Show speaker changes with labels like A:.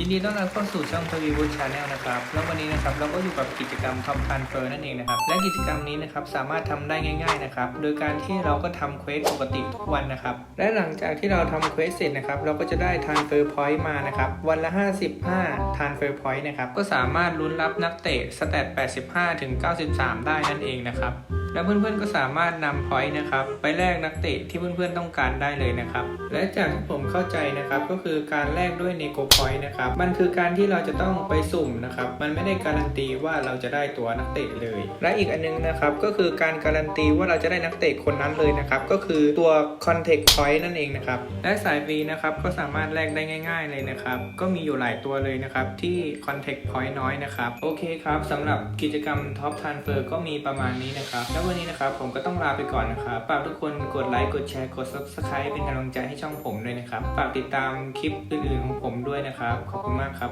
A: ยินดีต้อนรับเข้าสู่ช่องทวีวูดชาแนลนะครับ แล้ววันนี้นะครับเราก็อยู่กับกิจกรรมท็อปทันเฟอร์นั่นเองนะครับ และกิจกรรมนี้นะครับสามารถทำได้ง่าย ๆนะครับ โดยการที่เราก็ทำเควสปกติทุกวันนะครับ และหลังจากที่เราทำเควสเสร็จนะครับเราก็จะได้ทันเฟอร์พอยต์มานะครับ วันละ 55ทันเฟอร์พอยต์นะครับ ก็สามารถลุ้นรับนักเตะสแตท85 ถึง 93 ได้นั่นเองนะครับ แล้วเพื่อนๆก็สามารถนำพอยต์นะครับไปแลกนักเตะที่เพื่อนๆต้องการได้เลยนะครับ และจากที่ผมเข้าใจนะครับก็คือการแลกด้วยเนโกพอยต์นะครับมันคือการที่เราจะต้องไปสุ่มนะครับมันไม่ได้การันตีว่าเราจะได้ตัวนักเตะเลย และอีกอันนึงนะครับก็คือการการันตีว่าเราจะได้นักเตะคนนั้นเลยนะครับก็คือตัว Contact Point นั่นเองนะครับและสายฟรีนะครับก็สามารถแลกได้ง่าย ๆเลยนะครับก็มีอยู่หลายตัวเลยนะครับที่ Contact Point น้อยนะครับโอเคครับสำหรับกิจกรรม Top Transfer ก็มีประมาณนี้นะครับแล้ววันนี้นะครับ ผมก็ต้องลาไปก่อนนะครับฝากทุกคนกดไลค์กดแชร์กด Subscribe เป็นกำลังใจให้ช่องผมด้วยนะครับฝากติดตามคลิปอื่นๆของผมด้วยนะครับ ขอบคุณมากครับ